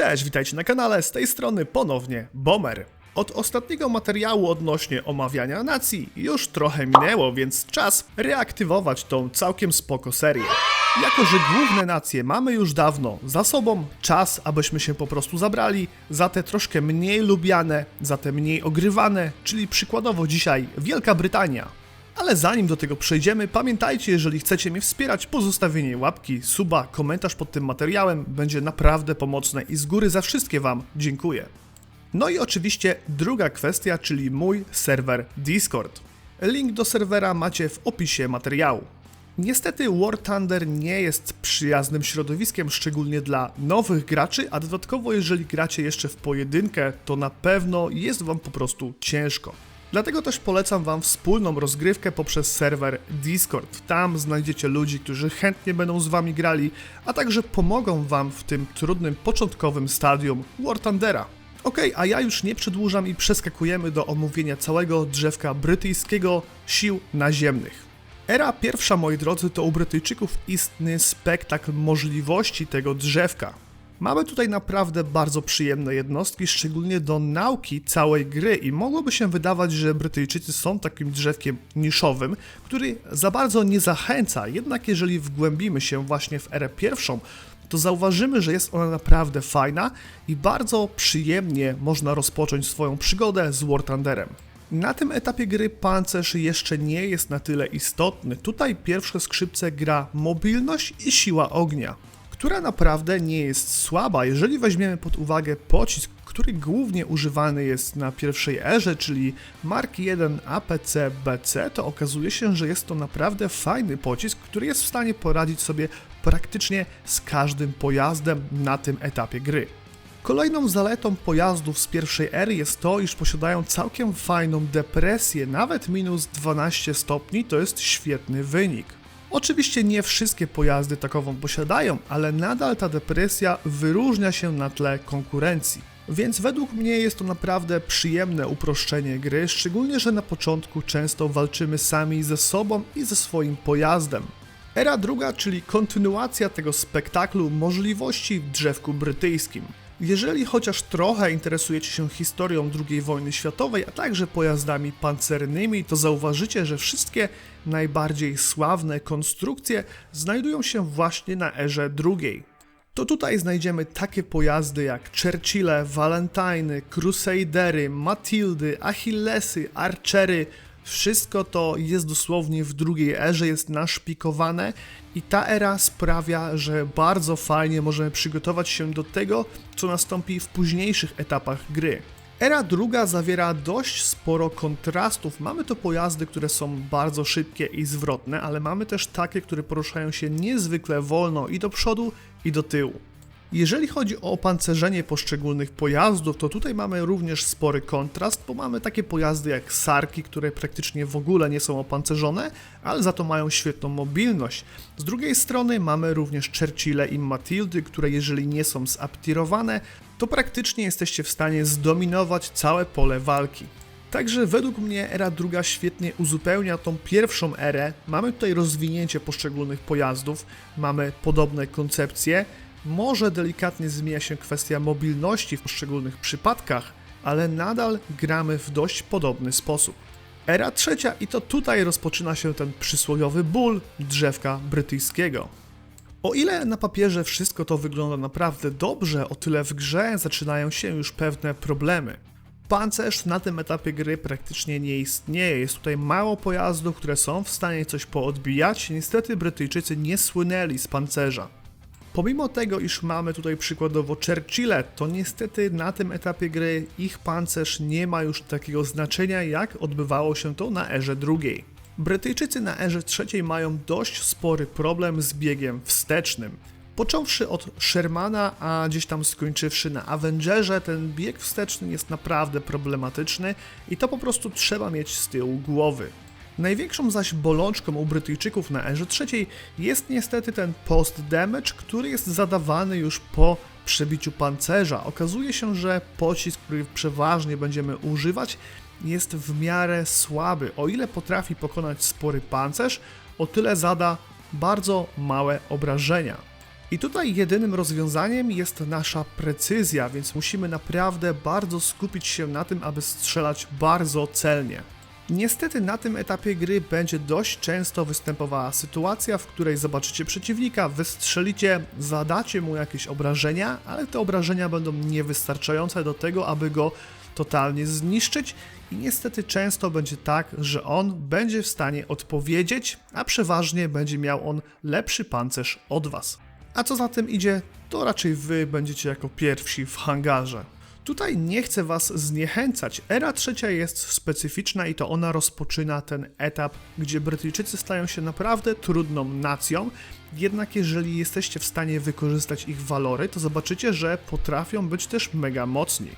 Cześć, witajcie na kanale, z tej strony ponownie Bomer. Od ostatniego materiału odnośnie omawiania nacji już trochę minęło, więc czas reaktywować tą całkiem spoko serię. Jako, że główne nacje mamy już dawno za sobą, czas, abyśmy się po prostu zabrali za te troszkę mniej lubiane, za te mniej ogrywane, czyli przykładowo dzisiaj Wielka Brytania. Ale zanim do tego przejdziemy, pamiętajcie, jeżeli chcecie mnie wspierać, pozostawienie łapki, suba, komentarz pod tym materiałem będzie naprawdę pomocne i z góry za wszystkie Wam dziękuję. No i oczywiście druga kwestia, czyli mój serwer Discord. Link do serwera macie w opisie materiału. Niestety War Thunder nie jest przyjaznym środowiskiem, szczególnie dla nowych graczy, a dodatkowo jeżeli gracie jeszcze w pojedynkę, to na pewno jest wam po prostu ciężko. Dlatego też polecam wam wspólną rozgrywkę poprzez serwer Discord. Tam znajdziecie ludzi, którzy chętnie będą z wami grali, a także pomogą wam w tym trudnym początkowym stadium War Thundera. Okej, a ja już nie przedłużam i przeskakujemy do omówienia całego drzewka brytyjskiego sił naziemnych. Era pierwsza, moi drodzy, to u Brytyjczyków istny spektakl możliwości tego drzewka. Mamy tutaj naprawdę bardzo przyjemne jednostki, szczególnie do nauki całej gry i mogłoby się wydawać, że Brytyjczycy są takim drzewkiem niszowym, który za bardzo nie zachęca, jednak jeżeli wgłębimy się właśnie w erę pierwszą, to zauważymy, że jest ona naprawdę fajna i bardzo przyjemnie można rozpocząć swoją przygodę z War Thunderem. Na tym etapie gry pancerz jeszcze nie jest na tyle istotny. Tutaj pierwsze skrzypce gra mobilność i siła ognia, która naprawdę nie jest słaba, jeżeli weźmiemy pod uwagę pocisk, który głównie używany jest na pierwszej erze, czyli Mark 1 APC BC, to okazuje się, że jest to naprawdę fajny pocisk, który jest w stanie poradzić sobie praktycznie z każdym pojazdem na tym etapie gry. Kolejną zaletą pojazdów z pierwszej ery jest to, iż posiadają całkiem fajną depresję, nawet minus 12 stopni to jest świetny wynik. Oczywiście nie wszystkie pojazdy takową posiadają, ale nadal ta depresja wyróżnia się na tle konkurencji. Więc według mnie jest to naprawdę przyjemne uproszczenie gry, szczególnie że na początku często walczymy sami ze sobą i ze swoim pojazdem. Era druga, czyli kontynuacja tego spektaklu możliwości w drzewku brytyjskim. Jeżeli chociaż trochę interesujecie się historią II wojny światowej, a także pojazdami pancernymi, to zauważycie, że wszystkie najbardziej sławne konstrukcje znajdują się właśnie na erze drugiej. To tutaj znajdziemy takie pojazdy jak Churchille, Valentiny, Crusadery, Matildy, Achillesy, Archery, wszystko to jest dosłownie w drugiej erze, jest naszpikowane i ta era sprawia, że bardzo fajnie możemy przygotować się do tego, co nastąpi w późniejszych etapach gry. Era druga zawiera dość sporo kontrastów. Mamy to pojazdy, które są bardzo szybkie i zwrotne, ale mamy też takie, które poruszają się niezwykle wolno i do przodu, i do tyłu. Jeżeli chodzi o opancerzenie poszczególnych pojazdów, to tutaj mamy również spory kontrast, bo mamy takie pojazdy jak Sarki, które praktycznie w ogóle nie są opancerzone, ale za to mają świetną mobilność. Z drugiej strony mamy również Churchille i Matildy, które jeżeli nie są zaptirowane, to praktycznie jesteście w stanie zdominować całe pole walki. Także według mnie era druga świetnie uzupełnia tą pierwszą erę. Mamy tutaj rozwinięcie poszczególnych pojazdów, mamy podobne koncepcje, może delikatnie zmienia się kwestia mobilności w poszczególnych przypadkach, ale nadal gramy w dość podobny sposób. Era trzecia i to tutaj rozpoczyna się ten przysłowiowy ból drzewka brytyjskiego. O ile na papierze wszystko to wygląda naprawdę dobrze, o tyle w grze zaczynają się już pewne problemy. Pancerz na tym etapie gry praktycznie nie istnieje. Jest tutaj mało pojazdów, które są w stanie coś poodbijać. Niestety Brytyjczycy nie słynęli z pancerza. Pomimo tego, iż mamy tutaj przykładowo Churchille, to niestety na tym etapie gry ich pancerz nie ma już takiego znaczenia, jak odbywało się to na erze drugiej. Brytyjczycy na erze trzeciej mają dość spory problem z biegiem wstecznym. Począwszy od Shermana, a gdzieś tam skończywszy na Avengerze, ten bieg wsteczny jest naprawdę problematyczny i to po prostu trzeba mieć z tyłu głowy. Największą zaś bolączką u Brytyjczyków na erze trzeciej jest niestety ten post damage, który jest zadawany już po przebiciu pancerza. Okazuje się, że pocisk, który przeważnie będziemy używać, jest w miarę słaby. O ile potrafi pokonać spory pancerz, o tyle zada bardzo małe obrażenia. I tutaj jedynym rozwiązaniem jest nasza precyzja, więc musimy naprawdę bardzo skupić się na tym, aby strzelać bardzo celnie. Niestety na tym etapie gry będzie dość często występowała sytuacja, w której zobaczycie przeciwnika, wystrzelicie, zadacie mu jakieś obrażenia, ale te obrażenia będą niewystarczające do tego, aby go totalnie zniszczyć i niestety często będzie tak, że on będzie w stanie odpowiedzieć, a przeważnie będzie miał on lepszy pancerz od was. A co za tym idzie, to raczej wy będziecie jako pierwsi w hangarze. Tutaj nie chcę Was zniechęcać. Era trzecia jest specyficzna i to ona rozpoczyna ten etap, gdzie Brytyjczycy stają się naprawdę trudną nacją. Jednak jeżeli jesteście w stanie wykorzystać ich walory, to zobaczycie, że potrafią być też mega mocni.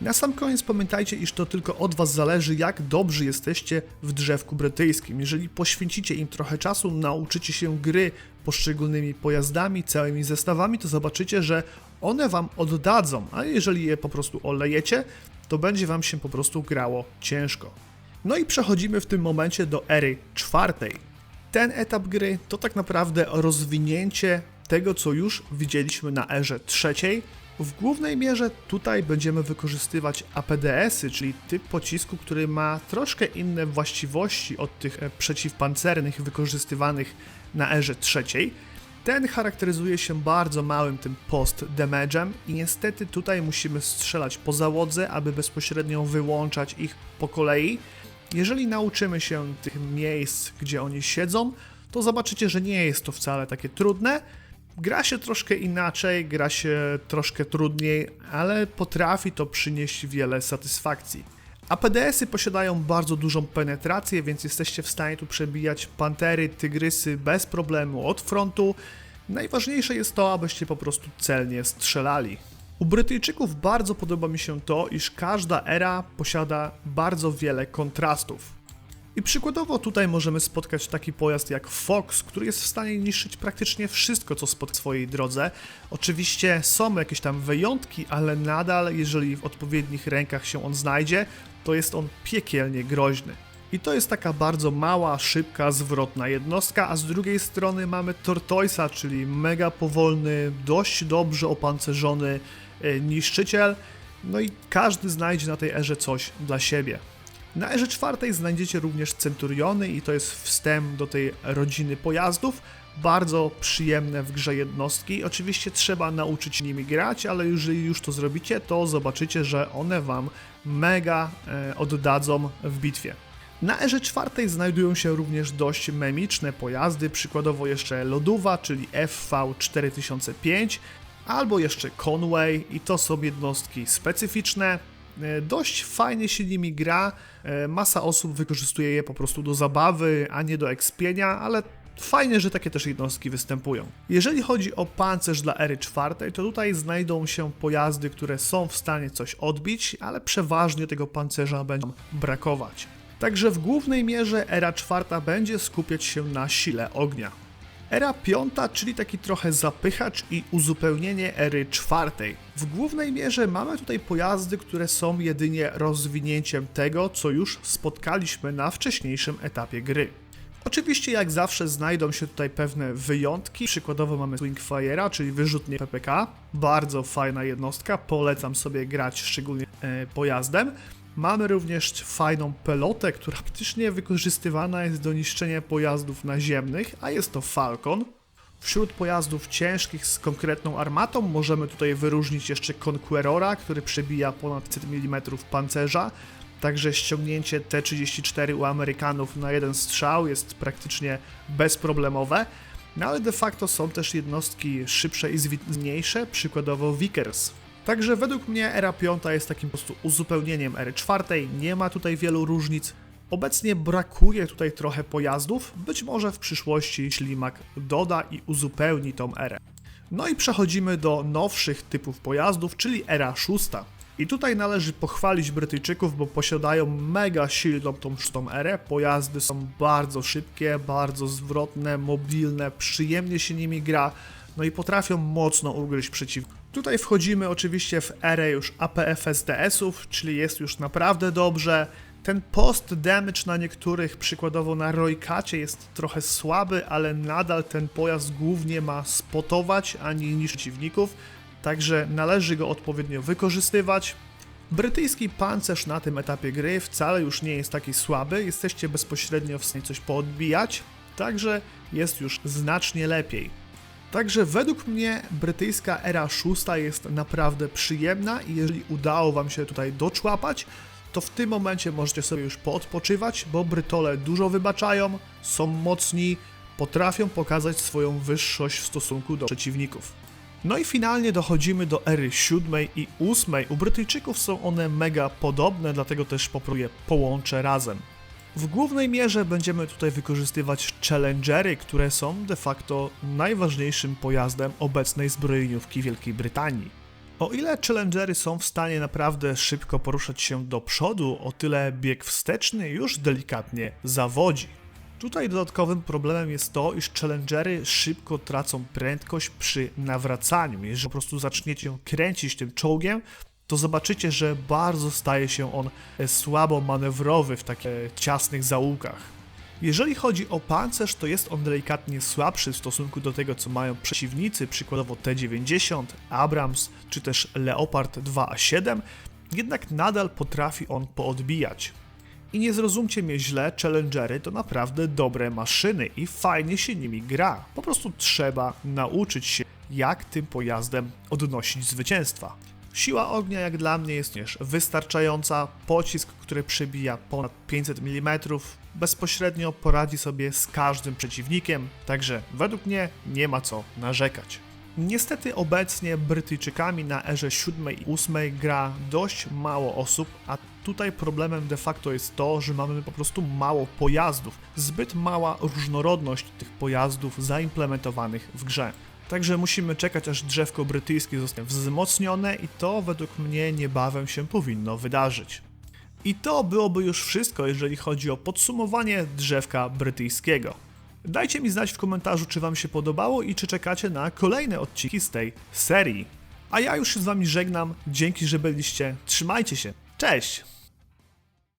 Na sam koniec pamiętajcie, iż to tylko od Was zależy, jak dobrzy jesteście w drzewku brytyjskim. Jeżeli poświęcicie im trochę czasu, nauczycie się gry poszczególnymi pojazdami, całymi zestawami, to zobaczycie, że one Wam oddadzą, a jeżeli je po prostu olejecie, to będzie Wam się po prostu grało ciężko. No i przechodzimy w tym momencie do ery czwartej. Ten etap gry to tak naprawdę rozwinięcie tego, co już widzieliśmy na erze trzeciej, w głównej mierze tutaj będziemy wykorzystywać APDS-y, czyli typ pocisku, który ma troszkę inne właściwości od tych e, przeciwpancernych wykorzystywanych na erze trzeciej. Ten charakteryzuje się bardzo małym tym post damage'em i niestety tutaj musimy strzelać po załodze, aby bezpośrednio wyłączać ich po kolei. Jeżeli nauczymy się tych miejsc, gdzie oni siedzą, to zobaczycie, że nie jest to wcale takie trudne. Gra się troszkę inaczej, gra się troszkę trudniej, ale potrafi to przynieść wiele satysfakcji. APDS-y posiadają bardzo dużą penetrację, więc jesteście w stanie tu przebijać pantery, tygrysy bez problemu od frontu. Najważniejsze jest to, abyście po prostu celnie strzelali. U Brytyjczyków bardzo podoba mi się to, iż każda era posiada bardzo wiele kontrastów. I przykładowo tutaj możemy spotkać taki pojazd jak Fox, który jest w stanie niszczyć praktycznie wszystko, co w swojej drodze. Oczywiście są jakieś tam wyjątki, ale nadal, jeżeli w odpowiednich rękach się on znajdzie, to jest on piekielnie groźny. I to jest taka bardzo mała, szybka, zwrotna jednostka, a z drugiej strony mamy Tortoisa, czyli mega powolny, dość dobrze opancerzony e, niszczyciel. No i każdy znajdzie na tej erze coś dla siebie. Na erze czwartej znajdziecie również Centuriony i to jest wstęp do tej rodziny pojazdów. Bardzo przyjemne w grze jednostki. Oczywiście trzeba nauczyć nimi grać, ale jeżeli już to zrobicie, to zobaczycie, że one wam mega e, oddadzą w bitwie. Na erze czwartej znajdują się również dość memiczne pojazdy, przykładowo jeszcze Loduwa, czyli FV4005, albo jeszcze Conway i to są jednostki specyficzne, dość fajnie się nimi gra. E, masa osób wykorzystuje je po prostu do zabawy, a nie do ekspienia, ale Fajnie, że takie też jednostki występują. Jeżeli chodzi o pancerz dla ery czwartej, to tutaj znajdą się pojazdy, które są w stanie coś odbić, ale przeważnie tego pancerza będzie brakować. Także w głównej mierze era czwarta będzie skupiać się na sile ognia. Era piąta, czyli taki trochę zapychacz i uzupełnienie ery czwartej. W głównej mierze mamy tutaj pojazdy, które są jedynie rozwinięciem tego, co już spotkaliśmy na wcześniejszym etapie gry. Oczywiście jak zawsze znajdą się tutaj pewne wyjątki, przykładowo mamy Swingfire'a, czyli wyrzutnie PPK, bardzo fajna jednostka, polecam sobie grać szczególnie e, pojazdem. Mamy również fajną pelotę, która praktycznie wykorzystywana jest do niszczenia pojazdów naziemnych, a jest to Falcon. Wśród pojazdów ciężkich z konkretną armatą możemy tutaj wyróżnić jeszcze Conquerora, który przebija ponad 100 mm pancerza. Także ściągnięcie T-34 u Amerykanów na jeden strzał jest praktycznie bezproblemowe. No ale de facto są też jednostki szybsze i zwinniejsze, przykładowo Vickers. Także według mnie era 5 jest takim po prostu uzupełnieniem ery 4, nie ma tutaj wielu różnic. Obecnie brakuje tutaj trochę pojazdów, być może w przyszłości ślimak doda i uzupełni tą erę. No i przechodzimy do nowszych typów pojazdów, czyli era 6. I tutaj należy pochwalić Brytyjczyków, bo posiadają mega silną tą szóstą erę. Pojazdy są bardzo szybkie, bardzo zwrotne, mobilne, przyjemnie się nimi gra, no i potrafią mocno ugryźć przeciwnika. Tutaj wchodzimy oczywiście w erę już APFSDS-ów, czyli jest już naprawdę dobrze. Ten post damage na niektórych, przykładowo na Roykacie jest trochę słaby, ale nadal ten pojazd głównie ma spotować, a nie niż przeciwników, także należy go odpowiednio wykorzystywać. Brytyjski pancerz na tym etapie gry wcale już nie jest taki słaby, jesteście bezpośrednio w stanie coś poodbijać, także jest już znacznie lepiej. Także według mnie brytyjska era szósta jest naprawdę przyjemna i jeżeli udało Wam się tutaj doczłapać, to w tym momencie możecie sobie już poodpoczywać, bo Brytole dużo wybaczają, są mocni, potrafią pokazać swoją wyższość w stosunku do przeciwników. No i finalnie dochodzimy do ery siódmej i ósmej. U Brytyjczyków są one mega podobne, dlatego też popróbuję połączę razem. W głównej mierze będziemy tutaj wykorzystywać Challengery, które są de facto najważniejszym pojazdem obecnej zbrojeniówki Wielkiej Brytanii. O ile Challengery są w stanie naprawdę szybko poruszać się do przodu, o tyle bieg wsteczny już delikatnie zawodzi. Tutaj dodatkowym problemem jest to, iż Challengery szybko tracą prędkość przy nawracaniu. Jeżeli po prostu zaczniecie kręcić tym czołgiem, to zobaczycie, że bardzo staje się on e, słabo manewrowy w takich e, ciasnych zaułkach. Jeżeli chodzi o pancerz, to jest on delikatnie słabszy w stosunku do tego, co mają przeciwnicy, przykładowo T-90, Abrams czy też Leopard 2A7, jednak nadal potrafi on poodbijać. I nie zrozumcie mnie źle, Challengery to naprawdę dobre maszyny i fajnie się nimi gra. Po prostu trzeba nauczyć się, jak tym pojazdem odnosić zwycięstwa. Siła ognia jak dla mnie jest również wystarczająca. Pocisk, który przebija ponad 500 mm, bezpośrednio poradzi sobie z każdym przeciwnikiem, także według mnie nie ma co narzekać. Niestety obecnie Brytyjczykami na erze 7 i 8 gra dość mało osób, a tutaj problemem de facto jest to, że mamy po prostu mało pojazdów, zbyt mała różnorodność tych pojazdów zaimplementowanych w grze. Także musimy czekać, aż drzewko brytyjskie zostanie wzmocnione i to według mnie niebawem się powinno wydarzyć. I to byłoby już wszystko, jeżeli chodzi o podsumowanie drzewka brytyjskiego. Dajcie mi znać w komentarzu, czy Wam się podobało i czy czekacie na kolejne odcinki z tej serii. A ja już się z Wami żegnam, dzięki, że byliście, trzymajcie się, cześć!